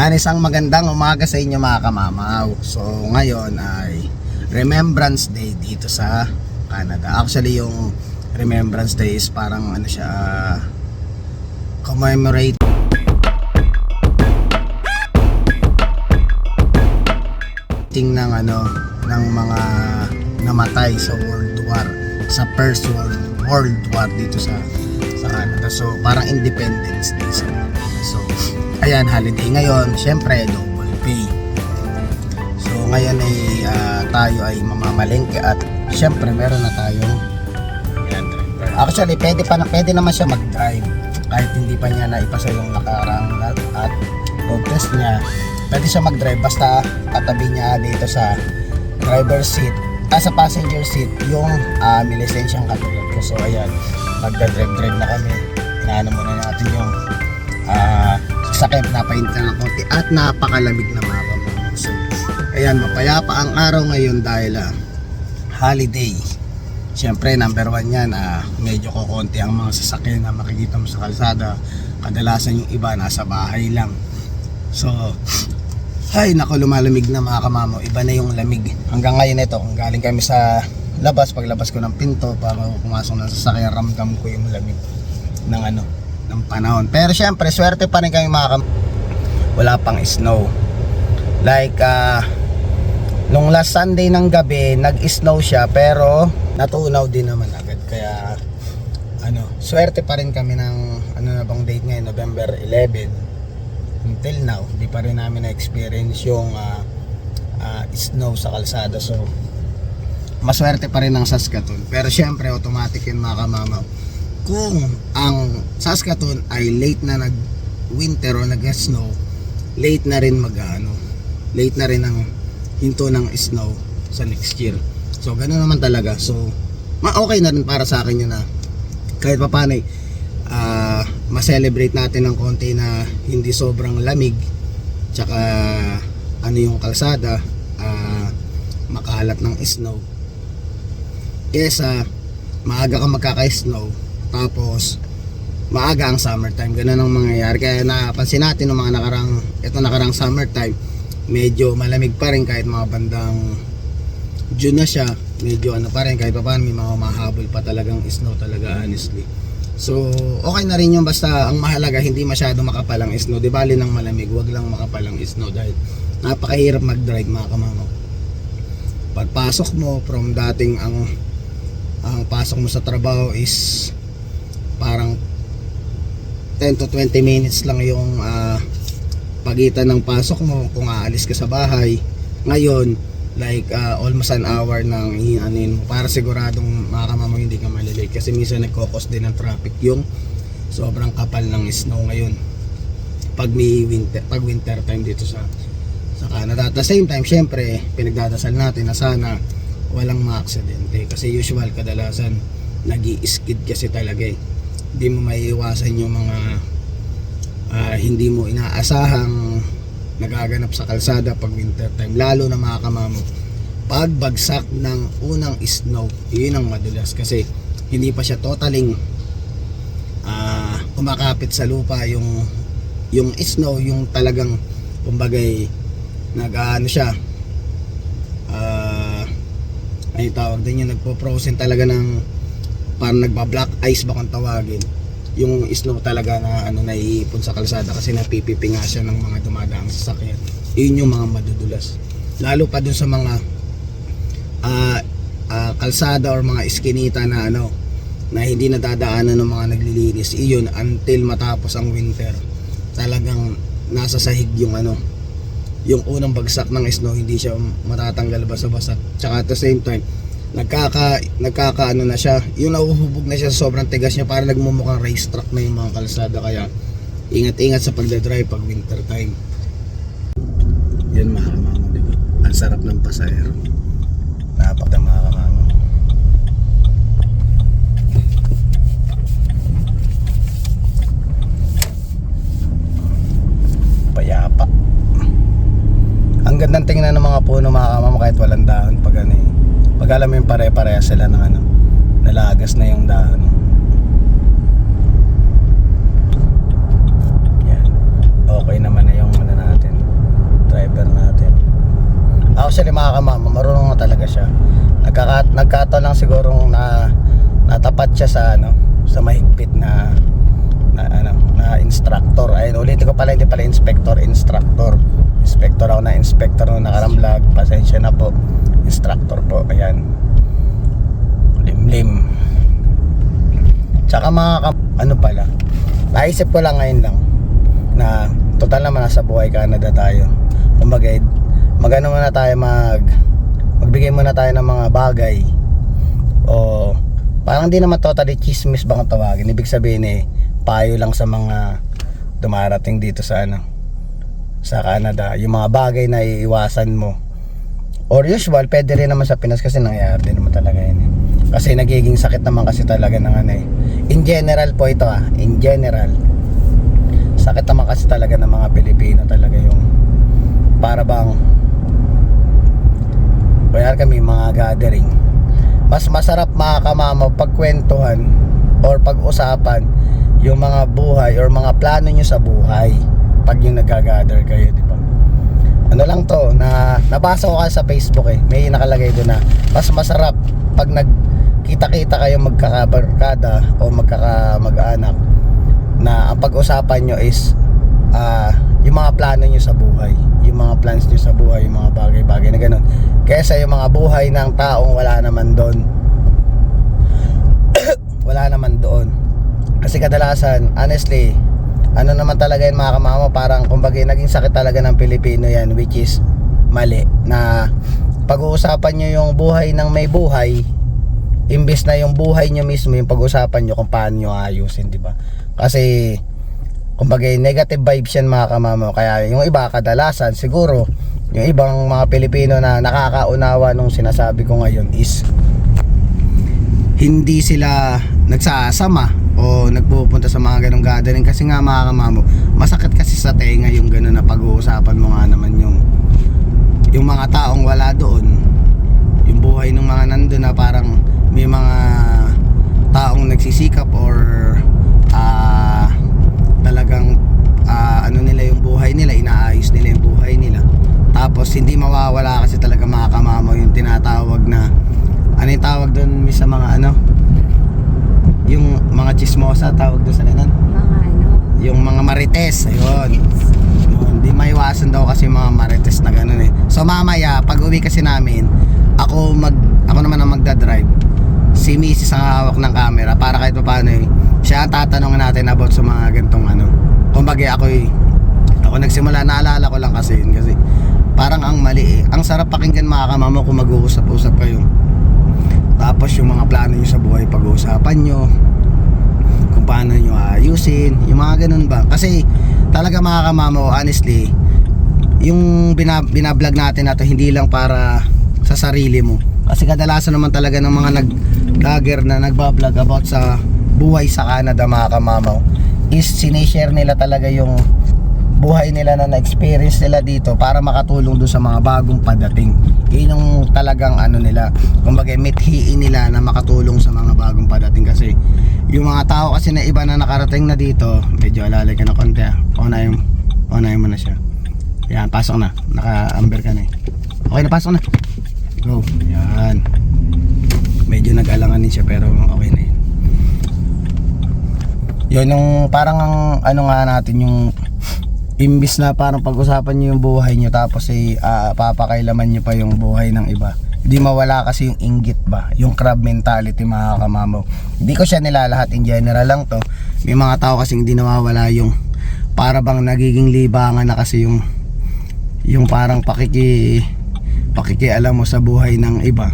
Yan, isang magandang umaga sa inyo mga kamamaw. So, ngayon ay Remembrance Day dito sa Canada. Actually, yung Remembrance Day is parang ano siya, ah, commemorate ting ng ano ng mga namatay sa World War sa First World World War dito sa sa Canada. So parang Independence Day sa Canada. So ayan holiday ngayon, syempre double pay. So ngayon ay ah, tayo ay mamamalengke at syempre meron na tayong. Actually, pwede pa na pwede naman siya mag-drive kahit hindi pa niya naipasa yung nakarang at, road test niya pwede siya mag-drive basta katabi niya dito sa driver seat ah, sa passenger seat yung uh, may lisensyang katulad ko so ayan magda-drive-drive na kami inaano muna natin yung uh, sasakyan napainta ng konti at napakalamig na mga so ayan mapayapa ang araw ngayon dahil ah, holiday Siyempre, number one yan, ah, medyo kukonti ang mga sasakyan na makikita mo sa kalsada. Kadalasan yung iba nasa bahay lang. So, ay, nako lumalamig na mga kamamo. Iba na yung lamig. Hanggang ngayon ito, kung galing kami sa labas, paglabas ko ng pinto, para pumasok ng sasakyan, ramdam ko yung lamig ng ano, ng panahon. Pero syempre, swerte pa rin kami mga Wala pang snow. Like, ah, nung last Sunday ng gabi, nag-snow siya, pero natunaw din naman agad. Kaya, ano, swerte pa rin kami ng, ano na bang date ngayon, November 11 until now, di pa rin namin na-experience yung ah, ah, snow sa kalsada. So, maswerte pa rin ang Saskatoon. Pero syempre, automatic yun mga kamamaw. Kung ang Saskatoon ay late na nag-winter o nag-snow, late na rin mag ano, late na rin ang hinto ng snow sa next year. So, ganoon naman talaga. So, ma okay na rin para sa akin yun na kahit pa paano eh, ah, ma-celebrate natin ng konti na hindi sobrang lamig tsaka ano yung kalsada ah, makahalat ng snow kesa maaga ka magkaka-snow tapos maaga ang summertime. Ganun ang mangyayari. Kaya napansin natin ng mga nakarang ito nakarang summertime medyo malamig pa rin kahit mga bandang June na siya. Medyo ano pa rin kahit pa paano may mga mahabol pa talagang snow talaga honestly. So okay na rin yung basta ang mahalaga hindi masyado makapal ang snow. Di bali ng malamig wag lang makapal ang snow dahil napakahirap mag drive mga kamamaw pagpasok mo from dating ang ang pasok mo sa trabaho is parang 10 to 20 minutes lang yung ah, pagitan ng pasok mo kung aalis ka sa bahay. Ngayon like ah, almost an hour nang ihanin mo para siguradong makakamamo hindi ka malilate kasi minsan nagkokos din ng traffic yung sobrang kapal ng snow ngayon pag may winter pag winter time dito sa sa Canada. At the same time syempre pinagdadasal natin na sana walang maaksidente kasi usual kadalasan nag skid kasi talaga eh hindi mo maiiwasan yung mga ah, hindi mo inaasahang nagaganap sa kalsada pag winter time lalo na mga kamamo. Pagbagsak ng unang snow yun ang madulas kasi hindi pa siya totaling ah, kumakapit sa lupa yung yung snow yung talagang kumbagay nag ano siya ah ay tawag din yung nagpo-frozen talaga ng parang nagba-black ice ba kung tawagin. Yung snow talaga na ano naiipon sa kalsada kasi napipipi nga siya ng mga dumadaang sasakyan yun yung mga madudulas. Lalo pa dun sa mga ah, ah, kalsada or mga iskinita na ano na hindi nadadaanan ng mga naglilinis. Iyon until matapos ang winter talagang nasa sahig yung ano yung unang bagsak ng snow hindi siya matatanggal basa-basa tsaka at the same time nagkaka nagkaka ano na siya. Yung nauhubog na siya sobrang tigas niya para nagmumukhang racetrack na yung mga kalsada. Kaya ingat-ingat sa pagdadrive pag winter time. Yan mga kamama diba ang sarap ng pasahero. Napakta mga kamama payapa. Ang gandang tingnan ng mga puno mga kamama kahit walang dahon pag ano eh pag alam mo yung pare-pareha sila ng ano, nalagas na yung daan. Yan. Okay naman na yung ano natin, driver natin. Ako Actually mga kamama, marunong na talaga siya. Nagkaka nagkato lang siguro na natapat siya sa ano, sa mahigpit na na ano, na instructor. Ayun, ulitin ko pala, hindi pala inspector, instructor. Inspector ako na inspector nung nakarang. Pasensya na po. Instructor po. Ayan. Limlim. Tsaka mga ano pala. Naisip ko lang ngayon lang na total naman nasa buhay Canada tayo. Kumbaga, magano muna tayo mag magbigay muna tayo ng mga bagay o parang di naman totally chismis bang ang tawagin. Ibig sabihin eh, payo lang sa mga dumarating dito sa ano sa Canada. Yung mga bagay na iiwasan mo. Or usual, pwede rin naman sa Pinas kasi nangyayari din naman talaga yun. eh. Kasi nagiging sakit naman kasi talaga ng ano eh. In general po ito ah, in general. Sakit naman kasi talaga ng mga Pilipino talaga yung para bang kaya kami mga gathering mas masarap mga kamama pagkwentuhan or pag-usapan yung mga buhay or mga plano nyo sa buhay pag yung nagagather kayo di ba ano lang to na nabasa ko kasi sa Facebook eh may nakalagay doon na mas masarap pag nagkita-kita kayo magkakabarkada o magkakamag-anak na ang pag-usapan nyo is ah, yung mga plano nyo sa buhay yung mga plans nyo sa buhay yung mga bagay-bagay na ganun. Kesa yung mga buhay ng taong wala naman doon. Wala naman doon. Kasi kadalasan honestly ano naman talaga yun mga kamama parang kumbaga naging sakit talaga ng Pilipino yan which is mali na pag-uusapan nyo yung buhay ng may buhay imbes na yung buhay nyo mismo yung pag-uusapan nyo kung paano nyo ayusin di ba? Kasi kumbaga negative vibes yan mga kamama kaya yung iba kadalasan siguro yung ibang mga Pilipino na nakakaunawa nung sinasabi ko ngayon is hindi sila nagsasama o nagpupunta sa mga ganong gathering kasi nga mga kamamo masakit kasi sa tenga yung ganon na pag-uusapan mo nga naman yung yung mga taong wala doon. Yung buhay ng mga nandun na parang may mga taong nagsisikap or ah talagang ah, ano nila yung buhay nila inaayos nila yung buhay nila. Tapos hindi mawawala kasi talaga mga kamamo yung tinatawag na ano yung tawag doon sa mga ano yung mga chismosa tawag doon sa ganun? Mga ano, yung mga marites ayun. Yun, hindi maiwasan daw kasi mga marites na ganun eh. So mamaya pag uwi kasi namin ako mag ako naman ang magdadrive. Si Mrs. ang hawak ng camera para kahit pa paano eh siya ang tatanungin natin about sa mga gantong ano. Kumbaga ako eh ako nagsimula naalala ko lang kasi yun kasi parang ang mali eh. Ang sarap pakinggan mga kamamo kung mag-uusap-usap kayo tapos yung mga plano nyo sa buhay pag-uusapan nyo. Kung paano nyo ayusin yung mga ganun ba? Kasi talaga mga kamamo honestly yung bina, binablog natin na to hindi lang para sa sarili mo. Kasi kadalasan naman talaga ng mga nag-vlogger na nagbablog about sa buhay sa Canada mga kamamaw is sinishare nila talaga yung buhay nila na na-experience nila dito para makatulong doon sa mga bagong padating. Yun yung talagang ano nila, kumbaga mithiin nila na makatulong sa mga bagong padating kasi yung mga tao kasi na iba na nakarating na dito, medyo alalay ka na konti ah. Unahin, unahin mo na siya. Yan, pasok na. Naka-amber ka na eh. Okay na, pasok na. Go. Yan. Medyo nag-alangan din siya pero okay na yun. Yun yung parang ang ano nga natin yung imbis na parang pag-usapan nyo yung buhay nyo tapos ay ah, papakailaman nyo pa yung buhay ng iba hindi mawala kasi yung inggit ba yung crab mentality mga kamamaw hindi ko siya nilalahat in general lang to. May mga tao kasi hindi nawawala yung para bang nagiging libangan na kasi yung yung parang pakiki pakikialam mo sa buhay ng iba.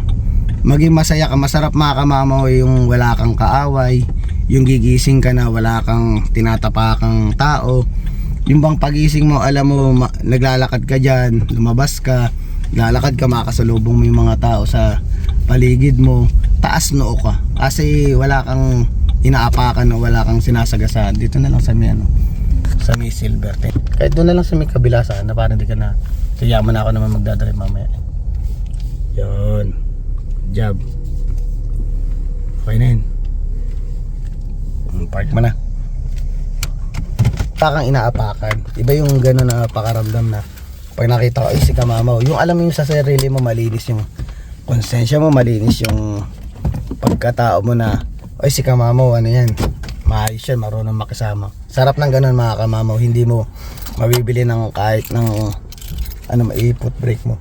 Maging masaya ka masarap mga kamamaw yung wala kang kaaway yung gigising ka na wala kang tinatapakang tao yung bang pagising mo alam mo ma- naglalakad ka dyan lumabas ka lalakad ka makasalubong mo yung mga tao sa paligid mo taas noo ka. Kasi wala kang inaapakan o wala kang sinasagasaan. Dito na lang sa may ano sa may silver tent. Kahit doon na lang sa may kabila sana para hindi ka na sayaman na ako naman magdadrive mamaya. Yun. Job. Okay na yun. Park mo na takang inaapakan. Iba yung gano'n na pakaramdam na Pag nakita ko, ay si kamamaw. Yung alam mo yung sa sarili mo malinis yung konsensya mo, malinis yung pagkatao mo na, ay si kamamaw, ano yan, maayos yan, marunong makisama. Sarap ng ganun mga kamamaw, hindi mo mabibili ng kahit ng, ano, maipot break mo.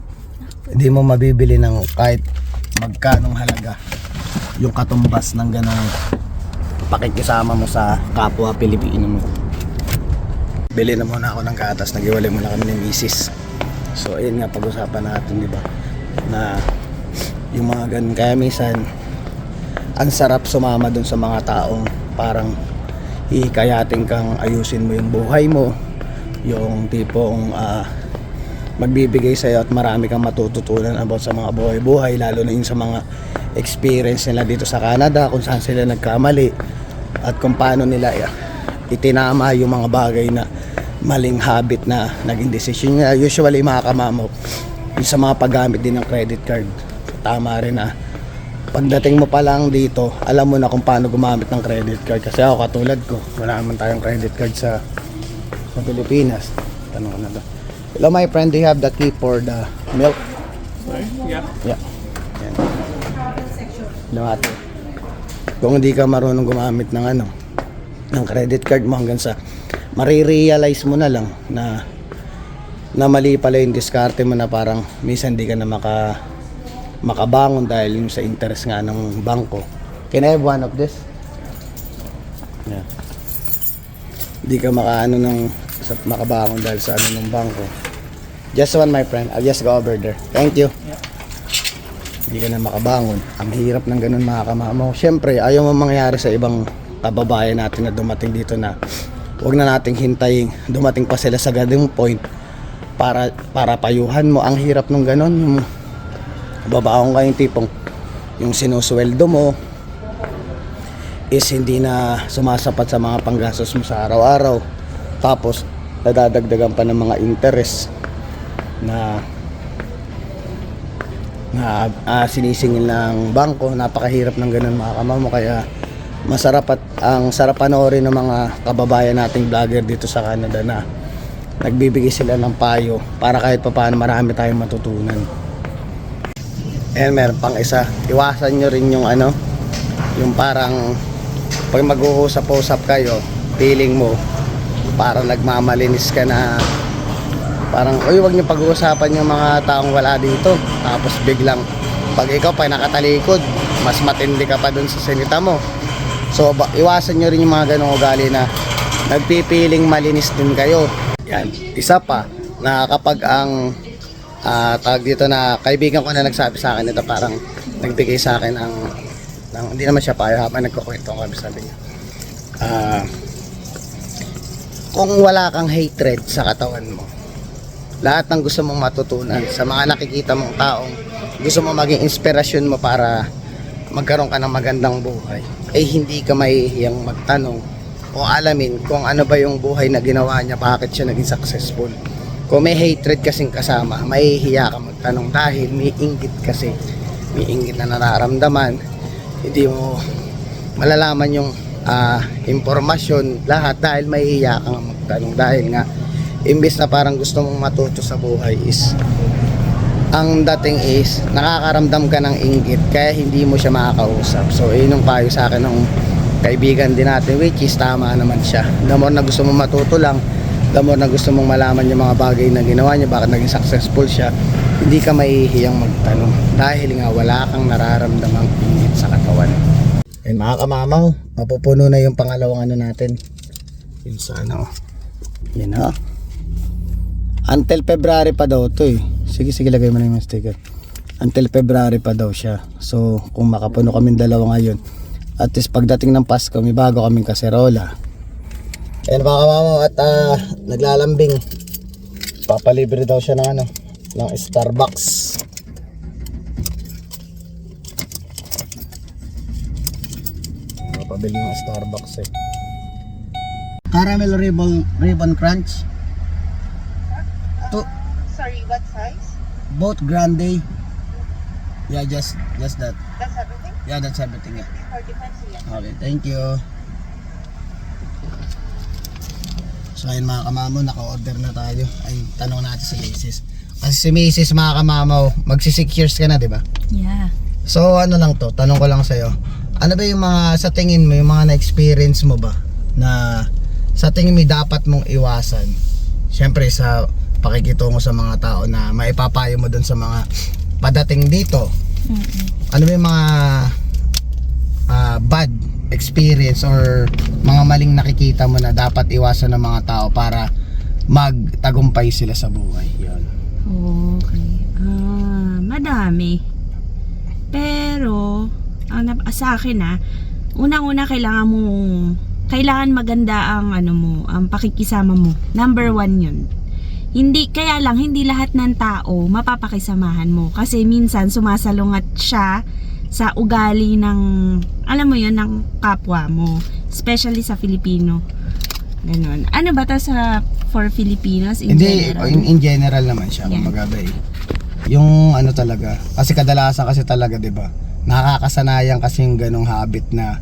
Hindi mo mabibili ng kahit magkanong halaga yung katumbas ng ganong pakikisama mo sa kapwa Pilipino mo. Bili na muna ako ng gatas, nagiwalay muna kami ng misis. So ayun nga pag-usapan natin, di ba? Na yung mga ganun kaya minsan ang sarap sumama dun sa mga taong parang hihikayatin kang ayusin mo yung buhay mo yung tipong ah, magbibigay sa'yo at marami kang matututunan about sa mga buhay-buhay lalo na yung sa mga experience nila dito sa Canada kung saan sila nagkamali at kung paano nila eh, itinama yung mga bagay na maling habit na naging decision nila usually mga kamamo yung sa mga paggamit din ng credit card tama rin na pagdating mo pa lang dito alam mo na kung paano gumamit ng credit card kasi ako katulad ko wala naman tayong credit card sa sa Pilipinas tanong ko na to hello my friend do you have the key for the milk Yeah. Yeah. Yan. Lahat. Kung hindi ka marunong gumamit ng ano, ng credit card mo hanggang sa marirealize mo na lang na na mali pala yung diskarte mo na parang minsan hindi ka na maka makabangon dahil yung sa interest nga ng bangko. Can I have one of this? Yeah. Hindi ka makaano ng sa, makabangon dahil sa ano ng bangko. Just one my friend. I'll just go over there. Thank you hindi ka na makabangon. Ang hirap ng ganun mga kamamaw. Siyempre, ayaw mo mangyari sa ibang kababayan natin na dumating dito na huwag na nating hintayin. Dumating pa sila sa ganung point para para payuhan mo. Ang hirap ng ganun. Yung babaong ka yung tipong yung sinusweldo mo is hindi na sumasapat sa mga panggastos mo sa araw-araw. Tapos, nadadagdagan pa ng mga interest na na ah, sinisingil ng bangko napakahirap ng ganun mga kamamo kaya masarap at ang sarap panoorin ng mga kababayan nating vlogger dito sa Canada na nagbibigay sila ng payo para kahit papaano marami tayong matutunan. And meron pang isa. Iwasan nyo rin yung ano yung parang pag mag-uusap-usap kayo feeling mo para nagmamalinis ka na parang uy wag niyo pag-uusapan yung mga taong wala dito. Tapos biglang pag ikaw pa nakatalikod mas matindi ka pa dun sa sinita mo so iwasan nyo rin yung mga ganong ugali na nagpipiling malinis din kayo. Yan isa pa na kapag ang ah, tawag dito na kaibigan ko na nagsabi sa akin ito parang nagbigay sa akin ang ng, hindi naman siya payo habang nagkukwento kami sabi niya. Ah kung wala kang hatred sa katawan mo lahat ng gusto mong matutunan sa mga nakikita mong taong gusto mo maging inspirasyon mo para magkaroon ka ng magandang buhay ay hindi ka mahihiyang magtanong o alamin kung ano ba yung buhay na ginawa niya bakit siya naging successful. Kung may hatred kasing kasama mahihiya ka magtanong dahil may inggit kasi may inggit na nararamdaman. Hindi mo malalaman yung ah, impormasyon lahat dahil mahihiya ka magtanong. Dahil nga imbes na parang gusto mong matuto sa buhay is ang dating is nakakaramdam ka ng inggit kaya hindi mo siya makakausap. So yun payo sa akin ng kaibigan din natin which is tama naman siya. The more na gusto mong matuto lang the more na gusto mong malaman yung mga bagay na ginawa niya bakit naging successful siya hindi ka mahihiyang magtanong. Dahil nga wala kang nararamdamang inggit sa katawan. Ayun mga kamamaw mapupuno na yung pangalawang ano natin. Yun sa ano yun ha Until February pa daw to eh. Sige, sige, lagay mo na yung sticker. Until February pa daw siya. So, kung makapuno kami dalawa ngayon, at least pagdating ng Pasko, may bago kaming kaserola. Ayan mga kamamaw, at ah, naglalambing. Papalibre daw siya ng ano, ng Starbucks. Papabili ng Starbucks eh. Caramel ribbon, ribbon crunch. Sorry, what size? both grande. Yeah, just just that. That's everything? Yeah, that's everything. Yeah. 45 yeah. Okay, thank you. So ayun mga kamamo, naka-order na tayo. Ay, tanong natin si Mrs. Kasi si Mrs. mga kamamo, magsi 6 years ka na, di ba? Yeah. So ano lang to, tanong ko lang sa'yo. Ano ba yung mga, sa tingin mo, yung mga na-experience mo ba? Na sa tingin mo dapat mong iwasan? Siyempre sa pakikitungo sa mga tao na maipapayo mo dun sa mga padating dito. Ano ba yung mga ah, bad experience or mga maling nakikita mo na dapat iwasan ng mga tao para magtagumpay sila sa buhay? Yun. Okay. Ah, madami. Pero, ang sa akin ah, unang-una kailangan mo kailangan maganda ang ano mo, ang pakikisama mo. Number one yun. Hindi, kaya lang, hindi lahat ng tao mapapakisamahan mo. Kasi minsan, sumasalungat siya sa ugali ng, alam mo yun, ng kapwa mo. Especially sa Filipino. Ganon. Ano ba ta sa for Filipinos in Hindi, general? in, in general naman siya, Yeah. kumbaga ba eh. Yung ano talaga, kasi kadalasan kasi talaga, 'di ba? Nakakasanayan kasi yung ganong habit na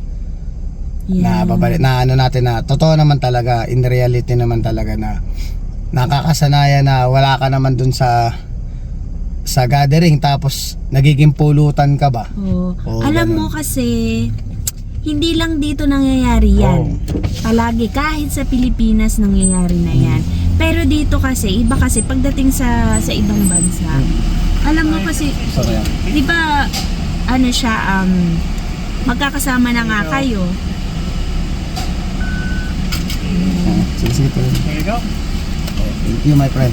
na Yeah. babalik na ano natin na totoo naman talaga, in reality naman talaga na nakakasanayan na wala ka naman dun sa sa gathering tapos nagiging pulutan ka ba? Oo. Oo, Alam ganun. mo kasi, hindi lang dito nangyayari yan. Oo. Palagi, kahit sa Pilipinas nangyayari na yan. Pero dito kasi, iba kasi pagdating sa sa ibang bansa. Alam mo kasi, di ba, ano siya, um, magkakasama na nga kayo. oh, sige sige. There you go. Thank you my friend.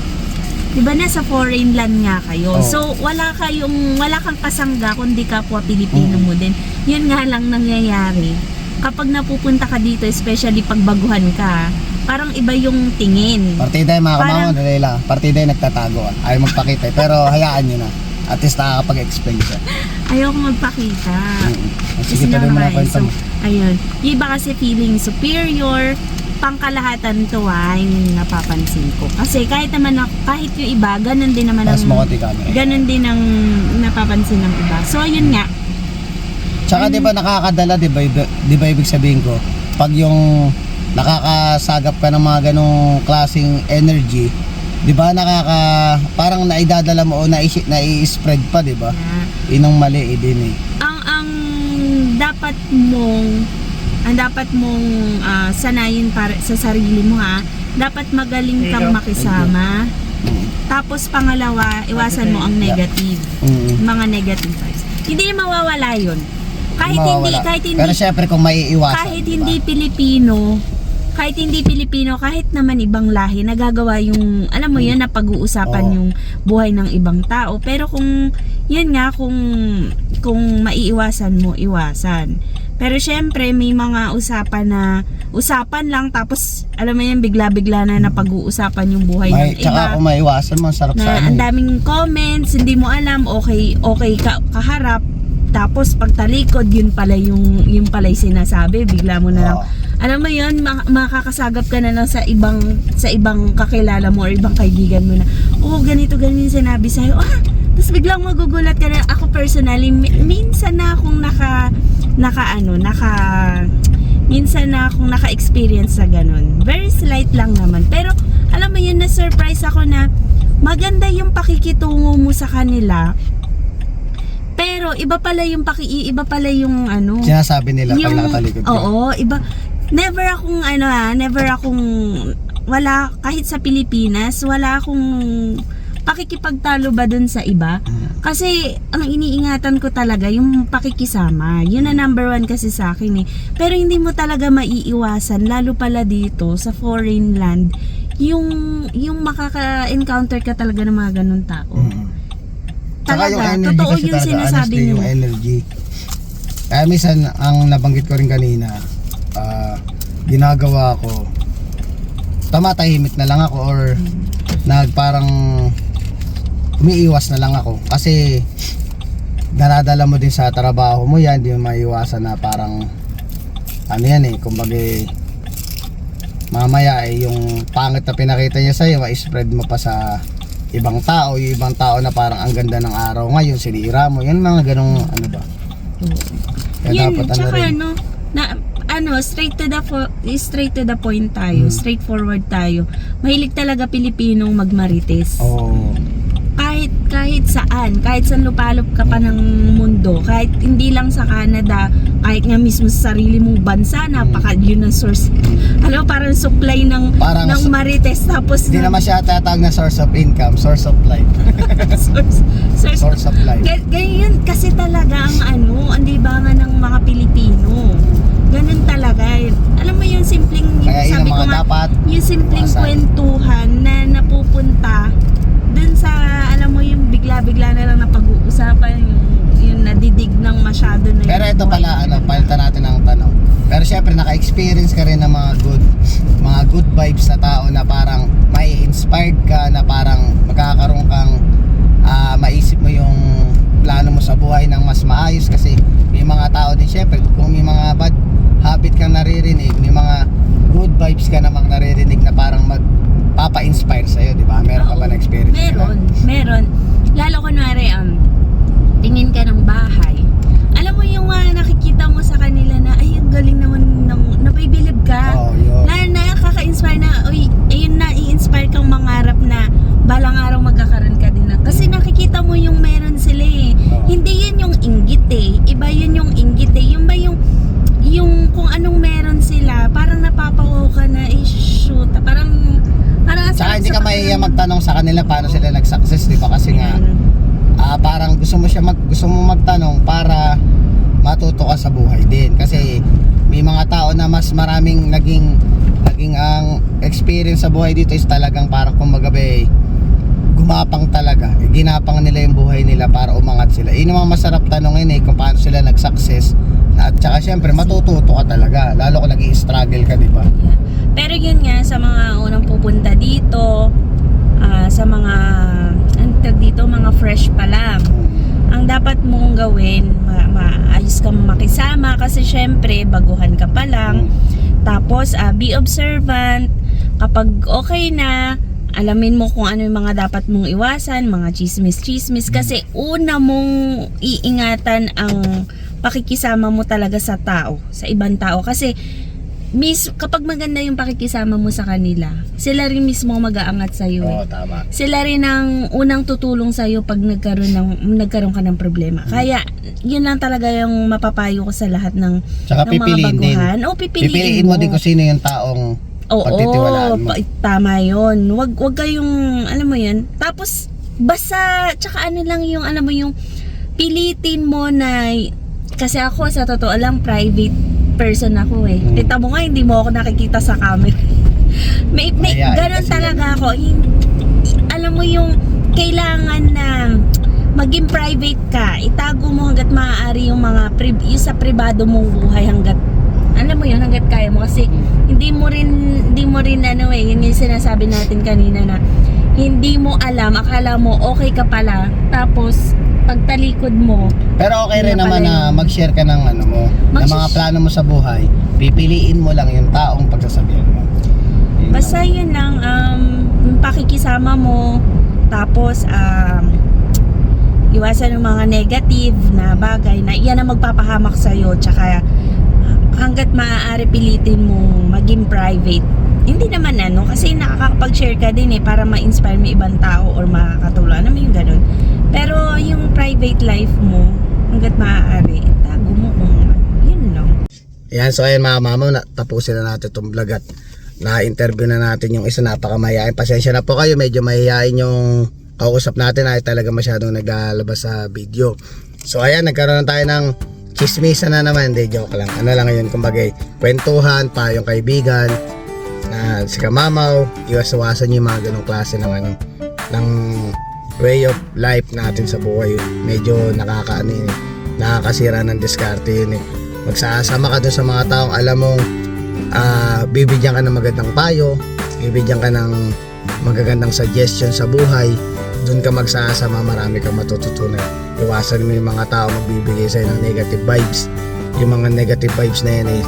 Di ba nasa foreign land nga kayo? Oo. So, wala kayong, wala kang kasangga kundi kapwa Pilipino Oo. mo din. Yun nga lang nangyayari. Kapag napupunta ka dito, especially pag baguhan ka, parang iba yung tingin. Partida yung mga Parang- kamamo, dali lang. Partida yung nagtatago. Ayaw magpakita eh. Pero hayaan nyo na. At least nakakapag-explain siya. Ayoko magpakita. Mm. Sige, tuloy mo na kwento so, mo. ayun. Yung iba kasi feeling superior, pangkalahatan to ah, yung napapansin ko. Kasi kahit naman ako, kahit yung iba, ganun din naman mo ang, camera. ganun din ang napapansin ng iba. So, ayun nga. Tsaka di ba nakakadala, di ba, di ba ibig sabihin ko, pag yung nakakasagap ka ng mga ganong klaseng energy, di ba nakaka, parang naidadala mo o nai- nai-spread pa, di ba? na Inong mali eh, din eh. ang ang dapat mong ang dapat mong ah, sanayin para sa sarili mo ha dapat magaling kang makisama Mm. tapos pangalawa iwasan mo ang negative Mm. mga negative vibes hindi mawawala yun kahit hindi Mawawala. kahit hindi Pero syempre kung may iwasan, kahit di ba? hindi Pilipino kahit hindi Pilipino, kahit naman ibang lahi, nagagawa yung, alam mo yun, na pag-uusapan Oo. yung buhay ng ibang tao. Pero kung, yun nga, kung, kung maiiwasan mo, iwasan. Pero syempre, may mga usapan na, usapan lang, tapos, alam mo yun, bigla-bigla na napag-uusapan yung buhay May, ng tsaka iba kung may iwasan mo, sarap sa ano. ang eh. daming comments, hindi mo alam, okay, okay ka, kaharap, tapos pagtalikod, yun pala yung, yun pala yung sinasabi, bigla mo na lang, Oo. alam mo yun, mak- makakasagap ka na lang sa ibang, sa ibang kakilala mo or ibang kaibigan mo na, oh, ganito, ganito yung sinabi sa'yo, ah, tapos biglang magugulat ka na, ako personally, mi- minsan na akong naka, naka ano, naka, minsan na akong naka-experience sa ganun. Very slight lang naman. Pero, alam mo yun, na-surprise ako na maganda yung pakikitungo mo sa kanila. Pero, iba pala yung paki, iba pala yung ano, Sinasabi nila pag nakatalikod ka. Oo, iba. Never akong ano ah, never akong wala kahit sa Pilipinas, wala akong pakikipagtalo ba dun sa iba. Mm. Kasi ang iniingatan ko talaga yung pakikisama. Yun na number one kasi sa akin eh. Pero hindi mo talaga maiiwasan, lalo pala dito sa foreign land, yung yung makaka-encounter ka talaga ng mga ganun tao. Mm. Tsaka Talaga, yung energy totoo kasi yung talaga, sinasabi honestly, niyo. yung energy. Kaya minsan, ang nabanggit ko rin kanina, ah, ginagawa ko, tamatahimik na lang ako or nag parang umiiwas na lang ako. Kasi, nanadala mo din sa trabaho mo yan, di mo maiiwasan na parang, ano yan eh, kumbaga mamaya eh, yung pangit na pinakita niya sa'yo, ma-spread mo pa sa ibang tao, yung ibang tao na parang ang ganda ng araw ngayon, sinira mo, yan mga ganong ano ba. Kaya Yun, dapat ano tsaka rin. ano, na, ano ano, straight to the straight to the point tayo, Hmm. straightforward tayo. Mahilig talaga Pilipinong magmarites. Oo. Kahit kahit saan, kahit saan lupalop ka pa ng mundo, kahit hindi lang sa Canada, kahit nga mismo sa sarili mong bansa, napaka yun ang source. Mo, parang supply ng Parang ng marites tapos Hindi naman siya tatawag na source of income, source of life. source, source, source of life. Ga- Ganyan kasi talaga ang ano, ang libangan ng mga Pilipino. Ganun talaga. Alam mo yung simpleng, Kaya yun ang sabi ko nga, dapat. yung simpleng kwentuhan na napupunta dun sa, alam mo bigla-bigla na lang na pag-uusapan, yung, yung nadidig ng masyado na Pero ito pala, ano, palitan natin ang tanong. Pero syempre, naka-experience ka rin ng mga good, mga good vibes na tao na parang may inspired ka, na parang magkakaroon kang ah, maisip mo yung plano mo sa buhay ng mas maayos kasi may mga tao din syempre, kung may mga bad habit kang naririnig, may mga good vibes ka namang naririnig na parang magpapa-inspire sa'yo, di ba? Meron ka ba na experience? Meron, meron. Lalo kunwari, um, tingin ka ng bahay. Alam mo yung ah, nakikita mo sa kanila na, ay, ang galing naman ng, nabibilib ka. Yun. Na nakaka-inspire na, uy, ayun na, i-inspire kang mangarap na balang araw magkakaroon ka din na. Kasi nakikita mo yung meron sila eh. Oo. Hindi yun yung inggit eh. Iba yun yung inggit eh. Yung ba yung, yung kung anong meron sila, parang napapawaw ka na, eh, shoot. Parang, ang Tsaka sarap hindi ka mahiya magtanong sa kanila paano sila nag-success, di ba? Kasi nga, ah parang gusto mo siya mag, gusto mo magtanong para matuto ka sa buhay din. Kasi may mga tao na mas maraming naging naging ang experience sa buhay dito is talagang parang kumbaga ba eh, gumapang talaga. Ginapang nila yung buhay nila para umangat sila. Yun mga masarap tanongin eh kung paano sila nag-success. At saka syempre matututo ka talaga. Lalo kung nag struggle ka di ba? Yeah. Pero sa mga unang pupunta dito, ah, sa mga, tawag dito, mga fresh pa lang, ang dapat mong gawin, ma- maayos kang makisama kasi syempre, baguhan ka pa lang. Tapos, ah, be observant. Kapag okay na, alamin mo kung ano yung mga dapat mong iwasan, mga chismis-chismis. Kasi una mong iingatan ang pakikisama mo talaga sa tao, sa ibang tao. Kasi mis kapag maganda yung pakikisama mo sa kanila, sila rin mismo mag-aangat sa iyo. oo tama Sila rin ang unang tutulong sa iyo pag nagkaroon ng nagkaroon ka ng problema. Kaya yun lang talaga yung mapapayo ko sa lahat ng, tsaka ng mga din baguhan. O pipiliin, pipiliin mo din kung sino yung taong Oo, pagtitiwalaan mo. pa- tama yun. Wag, wag kayong, alam mo yun. Tapos, basta, tsaka ano lang yung, alam mo yung, pilitin mo na, kasi ako, sa totoo lang, private person ako eh. Mm. Kita mo nga, hindi mo ako nakikita sa camera. may, may, Mayayain ganun talaga ako. Hin- alam mo yung, kailangan na, maging private ka, itago mo hanggat maaari yung mga pri- yung sa pribado mong buhay hanggat alam mo yun hanggat kaya mo kasi hindi mo rin hindi mo rin ano eh yun yung sinasabi natin kanina na hindi mo alam akala mo okay ka pala tapos pagtalikod mo Pero okay rin na naman na yun. mag-share ka ng ano mo, ng mga plano mo sa buhay. Pipiliin mo lang yung taong pagsasabihan mo. Yun basta lang. yun lang um, yung pakikisama mo tapos um, iwasan ng mga negative na bagay na yan ang magpapahamak sa'yo tsaka hanggat maaari pilitin mo maging private hindi naman ano kasi nakakapag-share ka din eh para ma-inspire mo ibang tao or makakatulong. Alam mo ganun? Pero yung private life mo hanggat maaari tago mo kung ano. Yun lang. Ayan, so ayan mga mama, na, tapusin na natin itong vlog at na-interview na natin yung isa. Napakamayayain. Pasensya na po kayo, medyo mahihayin yung kausap natin ay talaga masyadong naglalabas sa video. So ayan, nagkaroon na tayo ng chismisa na naman, hindi joke lang. Ano lang yun, kumbaga kwentuhan, pa yung kaibigan, na si Kamamaw, iwas-iwasan yung mga ganong klase ng ano, ng way of life natin sa buhay. Medyo nakakaano yun, eh, nakakasira ng diskarte yun eh. Magsasama ka dun sa mga taong alam mong ah, bibigyan ka ng magandang payo, bibigyan ka ng magagandang suggestion sa buhay, dun ka magsasama, marami kang matututunan. Iwasan mo yung mga tao magbibigay sa'yo ng negative vibes. Yung mga negative vibes na yan eh,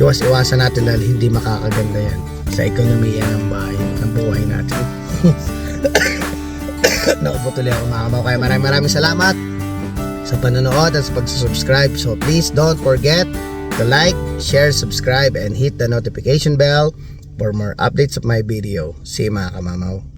iwas-iwasan natin dahil hindi makakaganda yan sa ekonomiya ng bahay, ng buhay natin. Nakuputuloy ako mga kamaw. Kaya maraming maraming salamat sa panonood at sa pagsusubscribe. So please don't forget to like, share, subscribe, and hit the notification bell for more updates of my video. See you mga kamamaw.